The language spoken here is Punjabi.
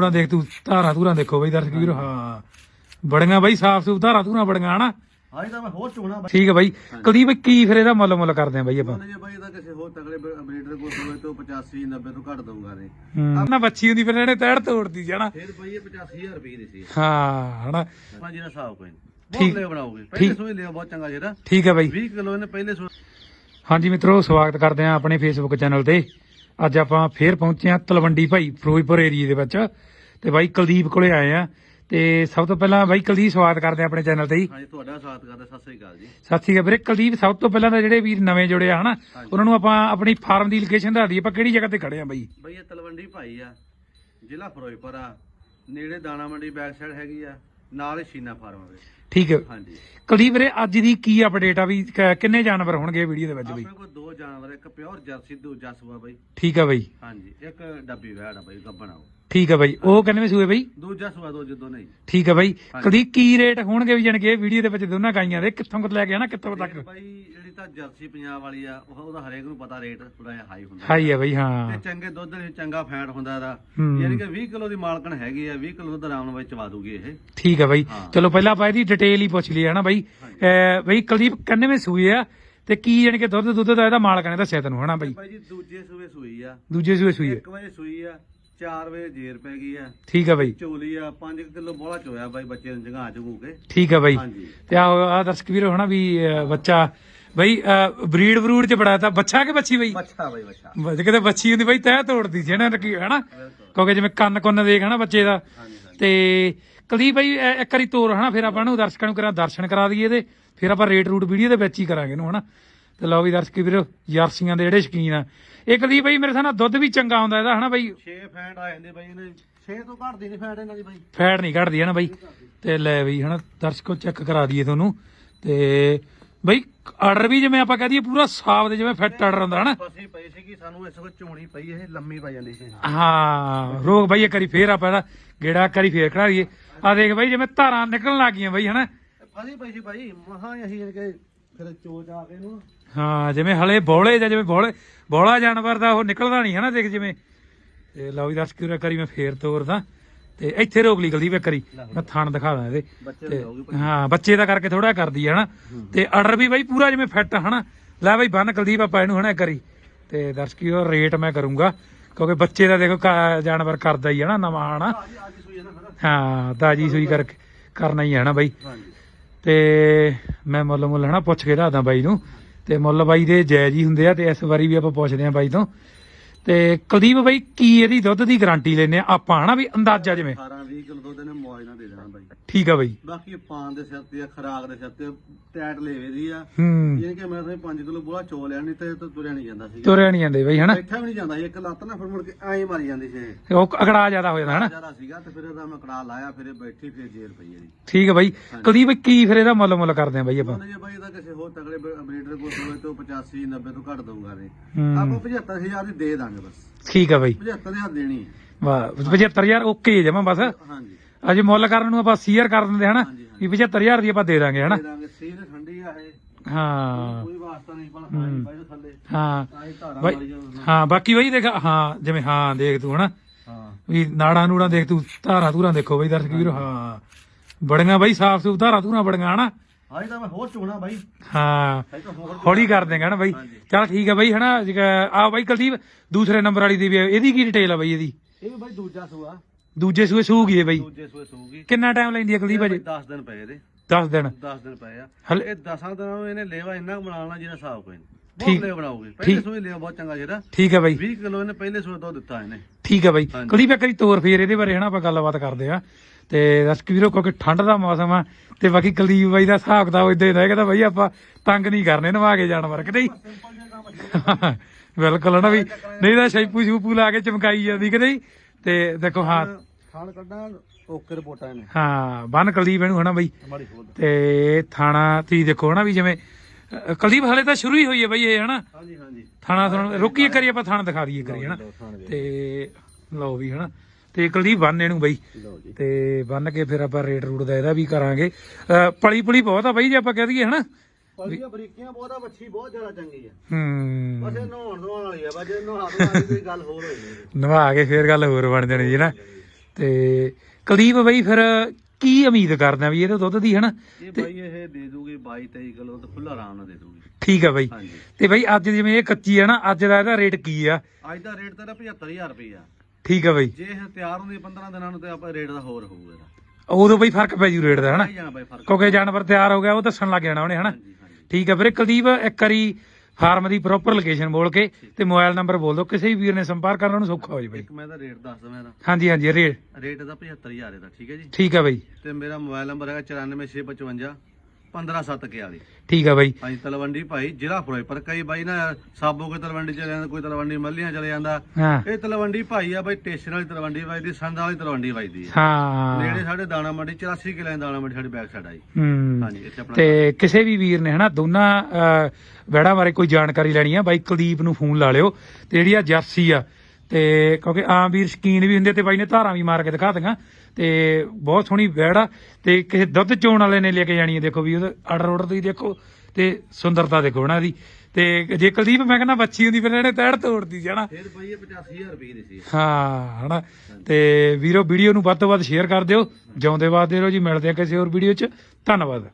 ਨੂੜਾ ਦੇਖ ਤੂੰ ਧਾਰਾ ਧੂਰਾ ਦੇਖੋ ਬਈ ਦਰਸ਼ਕ ਵੀਰੋ। ਹਾਂ। ਬੜੀਆਂ ਬਈ ਸਾਫ਼ ਸੁਥਰਾ ਧਾਰਾ ਧੂਰਾ ਬੜੀਆਂ ਹਨਾ? ਹਾਂ ਤਾਂ ਮੈਂ ਹੋਰ ਚੁਣਾ ਬਾਈ। ਠੀਕ ਹੈ ਬਾਈ। ਕੁਲਦੀਪ ਬਈ ਕੀ ਫਿਰ ਇਹਦਾ ਮੁੱਲ ਮੁੱਲ ਕਰਦੇ ਆ ਬਾਈ ਆਪਾਂ? ਜੇ ਬਾਈ ਇਹਦਾ ਕਿਸੇ ਹੋਰ ਤਗੜੇ ਬਰੀਡਰ ਕੋਲ ਹੋਵੇ ਤਾਂ 85 90 ਤੋਂ ਘੱਟ ਦਊਗਾ ਨੇ ਹੂੰ। ਨਾ ਬੱਚੀ ਹੁੰਦੀ ਫਿਰ ਇਹਨੇ ਤੈੜ ਤੋੜਦੀ ਹਨਾ? ਫਿਰ ਬਾਈ ਇਹ 85000 ਰੁਪਏ ਦੀ ਸੀ। ਹਾਂ ਹਨਾ? ਪੰਜ ਦਾ ਹਿਸਾਬ ਕੋਈ ਨਹੀਂ। ਠੀਕ। ਲੈ ਬਣਾਓਗੇ। ਪਹਿਲੇ ਸੋਈ ਲਿਆ ਬਹੁਤ ਚੰਗਾ ਜਿਹੜਾ ਠੀਕ ਹੈ ਬਾਈ। 20 ਕਿਲੋ ਇਹਨੇ ਪਹਿਲੇ ਸੋ ਹਾਂਜੀ ਮਿੱਤਰੋ ਸਵਾਗਤ ਕਰਦੇ ਆ ਆਪਣੇ ਫੇਸਬੁੱਕ ਚੈਨਲ ਤੇ। ਅੱਜ ਆਪਾਂ ਫੇਰ ਪਹੁੰਚੇ ਆ ਤਲਵੰਡੀ ਭਾਈ ਫਿਰੋਜ਼ਪੁਰ ਏਰੀਏ ਦੇ ਵਿੱਚ। ਤੇ ਬਾਈ ਕੁਲਦੀਪ ਕੋਲੇ ਆਏ ਆ ਤੇ ਸਭ ਤੋਂ ਪਹਿਲਾਂ ਬਾਈ ਕੁਲਦੀਪ ਸਵਾਗਤ ਕਰਦੇ ਆ ਆਪਣੇ ਚੈਨਲ ਤੇ ਹੀ ਹਾਂਜੀ ਤੁਹਾਡਾ ਸਾਥ ਕਰਦਾ ਸਤਿ ਸ੍ਰੀ ਅਕਾਲ ਜੀ। ਸਤਿ ਸ਼੍ਰੀ ਅਕਾਲ ਵੀਰੇ। ਕੁਲਦੀਪ ਸਭ ਤੋਂ ਪਹਿਲਾਂ ਤਾਂ ਜਿਹੜੇ ਵੀਰ ਨਵੇਂ ਜੁੜੇ ਆ ਹਨਾ ਉਹਨਾਂ ਨੂੰ ਆਪਾਂ ਆਪਣੀ ਫਾਰਮ ਦੀ ਲੋਕੇਸ਼ਨ ਦੱਸ ਦਈਏ ਆਪਾਂ ਕਿਹੜੀ ਜਗ੍ਹਾ ਤੇ ਖੜੇ ਆ ਬਾਈ? ਬਈ ਇਹ ਤਲਵੰਡੀ ਭਾਈ ਆ। ਜ਼ਿਲ੍ਹਾ ਫਿਰੋਜ਼ਪੁਰ ਆ। ਨੇੜੇ ਦਾਣਾ ਮੰਡੀ ਬੈਕ ਸਾਈਡ ਹੈਗੀ ਆ। ਨਾਲ ਸ਼ੀਨਾ ਫਾਰਮ ਆ ਠੀਕ ਹੈ। ਹਾਂਜੀ। ਕੁਲਦੀਪ ਵੀਰੇ ਅੱਜ ਦੀ ਕੀ ਅਪਡੇਟ ਆ ਵੀ ਕ- ਕਿੰਨੇ ਜਾਨਵਰ ਹੋਣਗੇ ਵੀਡੀਓ ਦੇ ਵਿੱਚ ਬਈ? ਆਪਣੇ ਕੋਲ ਦੋ ਜਾਨਵਰ ਇੱਕ ਪਿਓਰ ਜਰਸੀ ਦੂਜਾ ਸੂਆ ਬਈ। ਠੀਕ ਆ ਬਾਈ। ਹਾਂਜੀ ਇੱਕ ਡੱਬੀ ਵੈੜ ਆ ਬਈ ਗੱਬਣ ਆਓ ਠੀਕ ਆ ਬਾਈ। ਉਹ ਕਿੰਨੇ ਸੂਏ ਬਾਈ? ਦੂਜਾ ਸੂਆ ਦੋ ਜਦੋਂ ਨਹੀਂ। ਠੀਕ ਆ ਬਾਈ। ਕੁਲਦੀਪ ਕੀ ਰੇਟ ਹੋਣਗੇ ਵੀ ਜਾਣਗੇ ਵੀਡੀਓ ਦੇ ਵਿੱਚ ਦੋਨਾਂ ਗਾਈਆਂ ਦੇ? ਕਿੱਥੋਂ ਕੁ ਲੈ ਕੇ ਆਣਾ ਕਿੱਥੋਂ ਤੱਕ? ਰੇਟ ਬਾਈ ਜਿਹੜੀ ਤਾਂ ਜਰਸੀ ਪੰਜਾਬ ਵਾਲੀ ਆ ਉਹ ਉਹਦਾ ਹਰੇਕ ਨੂੰ ਪਤਾ ਰੇਟ ਥੋੜਾ ਜਿਹਾ ਹਾਈ ਹੁੰਦਾ। ਹਾਈ ਆ ਬਾਈ ਹਾਂ। ਤੇ ਚੰਗੇ ਦੁੱਧ ਦੇ ਚੰਗਾ ਫੈਟ ਹੁੰਦਾ ਇਹਦਾ। ਹੂੰ। ਯਾਨੀ ਕਿ 20 ਕਿਲੋ ਦੀ ਮਾਲਕਣ ਹੈਗੀ ਆ 20 ਕਿਲੋ ਦੁੱਧ ਆਰਾਮ ਨਾਲ ਵਿੱਚ ਚਵਾ ਦੂਗੀ ਇਹ। ਠੀਕ ਆ ਬਾਈ। ਹਾਂ। ਚਲੋ ਪਹਿਲਾਂ ਆਪਾਂ ਇਹਦੀ ਡਿਟੇਲ ਹੀ ਪੁੱਛ ਲਈ ਹੈ ਨਾ ਬਾਈ ਅਹ ਬਈ ਕੁਲਦੀਪ ਕੰਨੇਵੇਂ ਸੂਏ ਆ ਤੇ ਕੀ ਜਾਣੀ ਕਿ ਦੁੱਧ ਦੁੱਧ ਦਾ ਇਹਦਾ ਮਾਲਕ ਨੇ ਦੱਸਿਆ ਤੈਨੂੰ ਹਨਾ ਬਾਈ? ਬਾਈ ਜੀ ਦੂਜੇ ਸੂਏ ਸੂਈ ਆ। ਦੂਜੇ ਸੂਏ ਸੂਈ ਆ। 1 ਵਜੇ ਸੂਈ ਆ 4 ਵਜੇ ਜੇਰ ਪੈ ਗਈ ਆ। ਠੀਕ ਆ ਬਾਈ। ਚੋਲੀ ਆ 5 ਕਿਲੋ ਬੋਲਾ ਚੋਇਆ ਬਾਈ ਬੱਚੇ ਨੂੰ ਜਗਾ ਚਗੂ ਕੇ। ਠੀਕ ਆ ਬਾਈ। ਹਾਂਜੀ। ਤੇ ਆ ਆ ਦਰਸ਼ਕ ਵੀਰੋ ਹਨਾ ਵੀ ਅਹ ਬੱਚਾ ਬਈ ਬਰੀਡ ਬਰੂਡ ਚ ਬੜਾ ਤਾਂ ਬੱਚਾ ਕਿ ਬੱਚੀ ਬਈ? ਬੱਚਾ ਬਾਈ ਬੱਚਾ ਕਿਤੇ ਬੱਚੀ ਹੁੰਦੀ ਬਈ ਤੈਅ ਤੋੜਦੀ ਸੀ ਹਨਾ ਕਿਉਂਕਿ ਜਿਵੇਂ ਕੰਨ ਕੁੰਨ ਦੇਖ ਹਨਾ ਬੱਚੇ ਦਾ। ਤੇ ਕੁਲਦੀਪ ਬਾਈ ਇੱਕ ਵਾਰੀ ਤੋਰ ਹਨਾ ਫਿਰ ਆਪਾਂ ਨੂੰ ਦਰਸ਼ਕਾਂ ਨੂੰ ਕਰਾਂ ਦਰਸ਼ਨ ਕਰਾ ਦਈਏ ਤੇ ਫਿਰ ਆਪਾਂ ਰੇਟ ਰੂਟ ਵੀਡੀਓ ਦੇ ਵਿੱਚ ਹੀ ਕਰਾਂਗੇ ਇਹਨੂੰ ਹਨਾ। ਤੇ ਲਓ ਵੀ ਦਰਸ਼ਕ ਵੀਰੋ ਜਰਸੀਆਂ ਦੇ ਜਿਹੜੇ ਸ਼ਕੀਨ ਆ। ਇਹ ਕੁਲਦੀਪ ਬਾਈ ਮੇਰੇ ਸਾਹਮਣੇ ਦੁੱਧ ਵੀ ਚੰਗਾ ਹੁੰਦਾ ਇਹਦਾ ਹਨਾ ਬਾਈ? 6 ਫੈਂਟ ਆ ਜਾਂਦੇ ਬਾਈ ਇਹਨੇ। 6 ਤੋਂ ਘੱਟ ਦੀ ਨਹੀਂ ਫੈਂਟ ਇਹਨਾਂ ਦੀ ਬਾਈ। ਫੈਟ ਨਹੀਂ ਘਟਦੀ ਹਨਾ ਬਾਈ? ਤੇ ਲੈ ਬਈ ਹਨਾ ਦਰਸ਼ਕੋ ਚੈੱਕ ਕਰਾ ਦਈਏ ਤੁਹਾਨੂੰ। ਤੇ ਬਈ ਆਰਡਰ ਵੀ ਜਿਵੇਂ ਆਪਾਂ ਕਹਦੀਏ ਪੂਰਾ ਸਾਫ਼ ਦੇ ਜਿਵੇਂ ਫਿੱਟ ਆਰਡਰ ਹੁੰਦਾ ਹਨਾ। ਫਸੀ ਪਈ ਸੀਗੀ ਸਾਨੂੰ ਇਸ ਵਿੱਚ ਝੋਣੀ ਪਈ ਇਹ ਲੰਮੀ ਪੈ ਜਾਂਦੀ ਸੀ। ਹਾਂ ਰੋਗ ਬਾਈ ਇੱਕ ਵਾਰੀ ਫੇਰ ਆਪਾਂ ਇਹਦਾ ਗੇੜਾ ਇੱਕ ਵਾਰੀ ਫੇਰ ਖੜਾ ਦਈਏ ਆ ਦੇਖ ਬਾਈ ਜਿਵੇਂ ਧਾਰਾਂ ਨਿਕਲਣ ਲੱਗ ਗਈਆਂ ਬਾਈ ਹਨਾ। ਫਸੀ ਪਈ ਸੀ ਬਾਈ ਮਹਾ ਅਸੀਂ ਕਿ ਫਿਰ ਚੋਚ ਆ ਕੇ ਇਹਨੂੰ। ਹਾਂ ਜਿਵੇਂ ਹਲੇ ਬੋਲੇ ਜਾਂ ਜਿਵੇਂ ਬੋਲੇ ਬੋਲਾ ਜਾਨਵਰ ਦਾ ਉਹ ਨਿਕਲਦਾ ਨਹੀਂ ਹਨਾ ਦੇਖ ਜਿਵੇਂ। ਤੇ ਲਓ ਵੀ ਦਰਸ਼ਕ ਵੀਰੋ ਇੱਕ ਵਾਰੀ ਮੈਂ ਫੇਰ ਤੋਰਦਾ ਤੇ ਇੱਥੇ ਰੋਕ ਲਈ ਗਲਦੀ ਵੇ ਕਰੀ ਮੈਂ ਥਣ ਦਿਖਾਦਾ ਇਹਦੇ। ਤੇ ਹਾਂ ਬੱਚੇ ਦਾ ਕਰਕੇ ਥੋੜਾ ਕਰਦੀ ਹੈ ਹਨਾ। ਤੇ ਆਰਡਰ ਵੀ ਬਾਈ ਪੂਰਾ ਜਿਵੇਂ ਫਿੱਟ ਹਨਾ। ਲੈ ਬਾਈ ਬੰਨ ਕੁਲਦੀਪ ਆਪਾਂ ਇਹਨੂੰ ਹਨਾ ਕਰੀ ਤੇ ਦਰਸ਼ਕੀ ਉਹ ਰੇਟ ਮੈਂ ਕਰੂੰਗਾ। ਕਿਉਂਕਿ ਬੱਚੇ ਦਾ ਦੇਖੋ ਜਾਨਵਰ ਕਰਦਾ ਹੀ ਹੈ ਨਾ ਨਵਾਂ ਹਨਾ। ਹੈ ਤਾਜੀ ਸੂਈ ਕਰਕੇ ਕਰਨਾ ਹੀ ਹੈ ਨਾ ਬਾਈ। ਤੇ ਮੈਂ ਮੁੱਲ ਮੁੱਲ ਹਨਾ ਪੁੱਛ ਕੇ ਦੱਸਦਾ ਬਾਈ ਨੂੰ। ਤੇ ਮੁੱਲ ਬਾਈ ਦੇ ਜਾਇਜ਼ ਹੀ ਹੁੰਦੇ ਆ ਤੇ ਇਸ ਵਾਰੀ ਵੀ ਆਪਾਂ ਪੁੱਛਦੇ ਆ ਬਾਈ ਤੋਂ। ਤੇ ਕੁਲਦੀਪ ਬਾਈ ਕੀ ਇਹਦੀ ਦੁੱਧ ਦੀ ਗਾਰੰਟੀ ਲੈਨੇ ਆ? ਆਪਾਂ ਹਨਾ ਵੀ ਅੰਦਾਜ਼ਾ ਜਿਵੇਂ। 18 20 ਕਿਲੋ ਦੁੱਧ ਨੇ ਮੌਜ ਨਾਲ ਦੇ ਦੇਣਾ ਬਾਈ। ਠੀਕ ਆ ਬਾਈ। ਬਾਕੀ ਪਾਨ ਦੇ ਸਿਰ ਤੇ ਆ ਖਰਾਕ ਦੇ ਸਿਰ ਤੇ ਟੈਟ ਲੇਵੇ ਦੀ ਆ। ਹੂੰ। ਕਿ ਮੈਂ ਤਾਂ 5 ਕਿਲੋ ਬੋਲਾ ਚੋ ਲਿਆ ਨਹੀਂ ਤੇ ਤੁਰਿਆ ਨਹੀਂ ਜਾਂਦਾ ਸੀ ਤੁਰਿਆ ਨਹੀਂ ਜਾਂਦੇ ਬਾਈ ਹਨਾ? ਬੈਠਾ ਵੀ ਨਹੀਂ ਜਾਂਦਾ ਸੀ ਇੱਕ ਲੱਤ ਨਾ ਫਿਰ ਮੁੜ ਕੇ ਐਂ ਮਾਰੀ ਜਾਂਦੀ ਸੀ। ਉਹ ਅਗੜਾ ਜ਼ਿਆਦਾ ਹੋ ਜਾਂਦਾ ਹਨਾ? ਜ਼ਿਆਦਾ ਸੀਗਾ ਤੇ ਫਿਰ ਇਹਦਾ ਮੈਂ ਕੜਾ ਲਾਇਆ ਫਿਰ ਇਹ ਬੈਠੀ ਫਿਰ ਜੇਰ ਪਈ ਇਹਦੀ। ਠੀਕ ਹੈ ਬਾਈ। ਕੁਲਦੀਪ ਕੀ ਫਿਰ ਇਹਦਾ ਮੁੱਲ ਮੁੱਲ ਕਰਦੇ ਆ ਬਾਈ ਆਪਾਂ? ਜੇ ਬਾਈ ਇਹਦਾ ਕਿਸੇ ਹੋਰ ਤਗੜੇ ਬਰੀਡਰ ਕੋਲ ਹੋਵੇ ਤਾਂ 85 90 ਤੋਂ ਘੱਟ ਦਊਗਾ ਨੇ ਆਪਾਂ 75000 ਦੀ ਦੇ ਦਾਂਗੇ ਬਸ। ਠੀਕ ਆ ਬਾਈ। 75000 ਦੇਣੀ ਹੈ। ਵਾਹ 75000 ਓਕੇ ਜਮਾ ਬਸ। ਹਾਂਜੀ। ਅਜੇ ਮੁੱਲ ਕਰਨ ਨੂੰ ਆਪਾਂ ਸੀਅਰ ਕਰ ਦਿੰਦੇ ਹਨਾ ਵੀ 75000 ਦੀ ਆਪਾਂ ਦੇ ਦਾਂਗੇ ਹਨਾ। ਦੇ ਦਾਂਗੇ ਸੀਲ ਠੰਡੀ ਆ ਇਹ। ਹਾਂ। ਕੋਈ ਵਾਸਤਾ ਨਹੀਂ ਪਰ ਆਈ ਬਾਈ ਥੱਲੇ। ਹਾਂ। ਧਾਰਾ ਬਾਈ ਮਾਰੀ ਜਾਓ ਹਾਂ ਬਾਕੀ ਬਾਈ ਦੇਖ ਹਾਂ ਜਿਵੇਂ ਹਾਂ ਦੇਖ ਤੂੰ ਹਨਾ। ਹਾਂ। ਵੀ ਨਾੜਾਂ ਨੂੜਾਂ ਦੇਖ ਤੂੰ ਧਾਰਾਂ ਧੂਰਾਂ ਦੇਖੋ ਬਈ ਦਰਸ਼ਕ ਵੀਰੋ ਹਾਂ। ਬੜੀਆਂ ਬਾਈ ਸਾਫ਼ ਸੁਥਰਾ ਧਾਰਾਂ ਧੂਰਾਂ ਬੜੀਆਂ ਹਨਾ। ਹਾਂ ਇਹ ਤਾਂ ਮੈਂ ਹੋਰ ਚੁਣਾ ਬਾਈ। ਹਾਂ ਇਹ ਤਾਂ ਹੋਰ ਹੌਲੀ ਕਰ ਦੇਗਾ ਨਾ ਬਾਈ। ਹਾਂਜੀ। ਚਲ ਠੀਕ ਹੈ ਬਾਈ ਹਨਾ ਆ ਬਾਈ ਕੁਲਦੀਪ ਦੂਸਰੇ ਨੰਬਰ ਵਾਲੀ ਦੀ ਵੀ ਆ। ਇਹਦੀ ਕੀ ਡਿਟੇਲ ਆ ਬਾਈ ਇਹਦੀ? ਇਹ ਵੀ ਬਾਈ ਦੂਜਾ ਸੂਆ। ਦੂਜੇ ਸੂਏ ਸੂਗੀ ਇਹ ਬਾਈ। ਦੂਜੇ ਸੂਏ ਸੂਗੀ। ਕਿੰਨਾ ਟਾਈਮ ਲੈਂਦੀ ਹੈ ਕੁਲਦੀਪ ਅਜੇ? 10 ਦਿਨ ਪਏ ਇਹਦੇ। 10 ਦਿਨ। 10 ਦਿਨ ਪਏ ਆ। ਹਲੇ ਇਹ 10 ਦਿਨਾਂ ਨੂੰ ਇਹਨੇ ਲੇਵਾ ਇੰਨਾ ਕੁ ਬਣਾਉਣਾ ਜਿਹਦਾ ਹਿਸਾਬ ਕੋਈ ਨਹੀਂ। ਬਹੁਤ ਲੈ ਬਣਾਉਗੀ ਪਹਿਲੇ ਸੂਏ ਲੇਵਾ ਬਹੁਤ ਚੰਗਾ ਜਿਹੜਾ ਠੀਕ ਹੈ ਬਾਈ। 20 ਕਿਲੋ ਇਹਨੇ ਪਹਿਲੇ ਸੂਏ ਦੁੱਧ ਦਿੱਤਾ ਇਹਨੇ। ਠੀਕ ਹੈ ਬਾਈ। ਕੁਲਦੀਪ ਇੱਕ ਵਾਰੀ ਤੋਰ ਫੇਰ ਇਹਦੇ ਬਾਰੇ ਹਨਾ ਆਪਾਂ ਗੱਲਬਾਤ ਕਰਦੇ ਆ ਤੇ ਦਰਸ਼ਕ ਵੀਰੋ ਕਿਉਂਕਿ ਠੰਡ ਦਾ ਮੌਸਮ ਆ ਤੇ ਬਾਕੀ ਕੁਲਦੀਪ ਬਾਈ ਦਾ ਹਿਸਾਬ ਕਿਤਾਬ ਇਦਾਂ ਹੀ ਰਹੇਗਾ ਤਾਂ ਬਾਈ ਆਪਾਂ ਤੰਗ ਨਹੀਂ ਕਰਨੇ ਨਵਾ ਕੇ ਜਾਨਵਰ ਕਿ ਨਹੀਂ? ਬਿਲਕੁਲ ਨਾ ਵੀ ਨਹੀਂ ਤਾਂ ਸ਼ੈਂਪੂ ਸ਼ੂਪੂ ਲਾ ਕੇ ਚਮਕਾਈ ਜਾਂਦੀ ਕਿ ਨਹੀਂ? ਤੇ ਦੇਖੋ ਹਾਂ। ਖਾਣ ਕੱਢਾਂ ਓਕੇ ਰਿਪੋਰਟਾਂ ਇਹਨੇ। ਹਾਂ ਬੰਨ ਕੁਲਦੀਪ ਇਹਨੂੰ ਹਨਾ ਬਾਈ। ਤੇ ਥਾਣਾ ਤੁਸੀਂ ਦੇਖੋ ਹਨਾ ਵੀ ਜਿਵੇਂ ਅ, ਕੁਲਦੀਪ ਹਲੇ ਤਾਂ ਸ਼ੁਰੂ ਹੀ ਹੋਈ ਹੈ ਬਾਈ ਇਹ ਹਨਾ? ਹਾਂਜੀ ਹਾਂਜੀ। ਥਾਣਾ ਤੁਹਾਨੂੰ ਰੁਕੀਏ ਕਰੀ ਆਪਾਂ ਥਾਣਾ ਦਿਖਾ ਦਈਏ ਕਰੀ ਹਨਾ? ਤੇ ਲਓ ਵੀ ਹਨਾ? ਤੇ ਕੁਲਦੀਪ ਬੰਨ ਇਹਨੂੰ ਬਾਈ। ਲਓ ਜੀ। ਤੇ ਬੰਨ ਕੇ ਫਿਰ ਆਪਾਂ ਰੇਟ ਰੂਟ ਦਾ ਇਹਦਾ ਵੀ ਕਰਾਂਗੇ। ਅ, ਪਲੀ ਪੁਲੀ ਬਹੁਤ ਆ ਬਾਈ ਜੇ ਆਪਾਂ ਕਹਿ ਦਈਏ ਹਨਾ? ਪਲੀਆਂ ਬਰੀਕੀਆਂ ਬਹੁਤ ਆ ਵੱਛੀ ਬਹੁਤ ਜ਼ਿਆਦਾ ਚੰਗੀ ਆ। ਹੂੰ। ਬਸ ਇਹ ਨਹਾਉਣ ਧੋਣ ਵਾਲੀ ਆ ਬਸ ਜੇ ਨਹਾ ਧੋਣ ਵਾਲੀ ਕੋਈ ਗੱਲ ਹੋਰ ਹੋਈ ਨਹੀਂ ਨਵਾ ਕੇ ਫੇਰ ਗੱਲ ਹੋਰ ਬਣ ਜਾਣੀ ਜੀ ਨਾ ਤੇ ਕੁਲਦੀਪ ਬਈ ਫਿਰ ਕੀ ਉਮੀਦ ਕਰਦੇ ਆ ਵੀ ਇਹਦੇ ਦੁੱਧ ਦੀ ਹਨਾ? ਇਹ ਬਾਈ ਇਹ ਦੇ ਦੂਗੀ 22 23 ਕਿਲੋ ਤੇ ਖੁੱਲਾ ਆਰਾਮ ਨਾਲ ਦੇ ਦੂਗੀ। ਠੀਕ ਆ ਬਈ। ਹਾਂਜੀ। ਤੇ ਬਈ ਅੱਜ ਜਿਵੇਂ ਇਹ ਕੱਚੀ ਆ ਨਾ ਅੱਜ ਦਾ ਇਹਦਾ ਰੇਟ ਕੀ ਆ? ਅੱਜ ਦਾ ਰੇਟ ਤੇਰਾ 75000 ਰੁਪਈਆ। ਠੀਕ ਆ ਬਈ। ਜੇ ਇਹ ਤਿਆਰ ਹੁੰਦੀ 15 ਦਿਨਾਂ ਨੂੰ ਤੇ ਆਪਾਂ ਰੇਟ ਦਾ ਹੋਰ ਹੋਊਗਾ ਇਹਦਾ। ਉਦੋਂ ਬਈ ਫ਼ਰਕ ਪੈ ਜੂ ਰੇਟ ਦਾ ਹਨਾ? ਆਈ ਜਾਣਾ ਬਾਈ ਫ਼ਰਕ। ਕਿਉਂਕਿ ਜਾਨਵਰ ਤਿਆਰ ਹੋ ਗਿਆ ਉਹ ਦੱਸਣ ਲੱਗ ਜਾਣਾ ਉਹਨੇ ਹਨਾ? ਹਾਂਜੀ ਹਾਂਜੀ। ਠੀਕ ਆ ਵੀਰੇ ਕੁਲਦੀਪ ਇੱਕ ਵਾਰੀ ਫਾਰਮ ਦੀ ਪ੍ਰੋਪਰ ਲੋਕੇਸ਼ਨ ਬੋਲ ਕੇ ਤੇ ਮੋਬਾਈਲ ਨੰਬਰ ਬੋਲ ਦਿਓ। ਕਿਸੇ ਵੀ ਵੀਰ ਨੇ ਸੰਪਰਕ ਕਰਨਾ ਉਹਨੂੰ ਸੌਖਾ ਹੋ ਜੇ ਬਈ। ਇੱਕ ਮੈਂ ਇਹਦਾ ਰੇਟ ਦੱਸ ਦਵਾਂ ਇਹਦਾ। ਹਾਂਜੀ ਹਾਂਜੀ ਰੇਟ ਰੇਟ ਇਹਦਾ 75000 ਇਹਦਾ ਠੀਕ ਹੈ ਜੀ? ਠੀਕ ਆ ਬਈ। ਤੇ ਮੇਰਾ ਮੋਬਾਈਲ ਨੰਬਰ ਹੈਗਾ 94655 15741 ਠੀਕ ਆ ਬਈ। ਹਾਂਜੀ ਤਲਵੰਡੀ ਭਾਈ ਜ਼ਿਲ੍ਹਾ ਫਿਰੋਜ਼ਪੁਰ। ਕਈ ਬਾਈ ਨਾ ਸਾਬੋ ਕੋਈ ਤਲਵੰਡੀ ਚਲੇ ਜਾਂਦਾ ਕੋਈ ਤਲਵੰਡੀ ਮੱਲੀਆਂ ਚਲੇ ਜਾਂਦਾ। ਹਾਂ। ਇਹ ਤਲਵੰਡੀ ਭਾਈ ਆ ਬਾਈ ਸਟੇਸ਼ਨ ਵਾਲੀ ਤਲਵੰਡੀ ਵੱਜਦੀ ਸੰਦ ਵਾਲੀ ਤਲਵੰਡੀ ਵੱਜਦੀ ਆ। ਹਾਂ। ਨੇੜੇ ਸਾਡੇ ਦਾਣਾ ਮੰਡੀ 84 ਕਿਲੇ ਦਾਣਾ ਮੰਡੀ ਸਾਡੀ ਬੈਕ ਸਾਈਡ ਆਈ ਹੂੰ। ਹਾਂਜੀ ਇੱਥੇ ਆਪਣਾ ਤੇ ਕਿਸੇ ਵੀ ਵੀਰ ਨੇ ਹਨਾ ਦੋਨਾਂ ਵੈੜਾਂ ਬਾਰੇ ਕੋਈ ਜਾਣਕਾਰੀ ਲੈਣੀ ਆ ਬਾਈ ਕੁਲਦੀਪ ਨੂੰ ਫੋਨ ਲਾ ਲਿਓ। ਤੇ ਜਿਹੜੀ ਆ ਜਰਸੀ ਆ ਤੇ ਕਿਉਂਕਿ ਆਮ ਵੀਰ ਸ਼ਕੀਨ ਵੀ ਹੁੰਦੇ ਤੇ ਬਾਈ ਨੇ ਧਾਰਾਂ ਵੀ ਮਾਰ ਕੇ ਦਿਖਾ ਦਿੰਗਾ ਤੇ ਬਹੁਤ ਸੋਹਣੀ ਵੈੜ ਆ। ਤੇ ਕਿਸੇ ਦੁੱਧ ਚੋਣ ਵਾਲੇ ਨੇ ਲੈ ਕੇ ਜਾਣੀ ਹੈ ਦੇਖੋ ਵੀ ਉਹਦਾ ਆਰਡਰ ਆਰਡਰ ਦੀ ਦੇਖੋ ਤੇ ਸੁੰਦਰਤਾ ਦੇਖੋ ਉਹਨਾਂ ਦੀ। ਤੇ ਜੇ ਕੁਲਦੀਪ ਮੈਂ ਕਹਿੰਦਾ ਬੱਚੀ ਹੁੰਦੀ ਫਿਰ ਇਹਨੇ ਤੈੜ ਤੋੜਦੀ ਜਾਣਾ ਫਿਰ ਬਾਈ ਇਹ 85000 ਰੁਪਏ ਦੀ ਸੀ। ਹਾਂ ਹਨਾ? ਤੇ ਵੀਰੋ ਵੀਡੀਓ ਨੂੰ ਵੱਧ ਤੋਂ ਵੱਧ ਸ਼ੇਅਰ ਕਰ ਦਿਓ। ਜਿਉਂਦੇ ਵਾਸਤੇ ਰਹੋ ਜੀ ਮਿਲਦੇ ਆ ਕਿਸੇ ਹੋਰ ਵੀਡੀਓ 'ਚ। ਧੰਨਵਾਦ।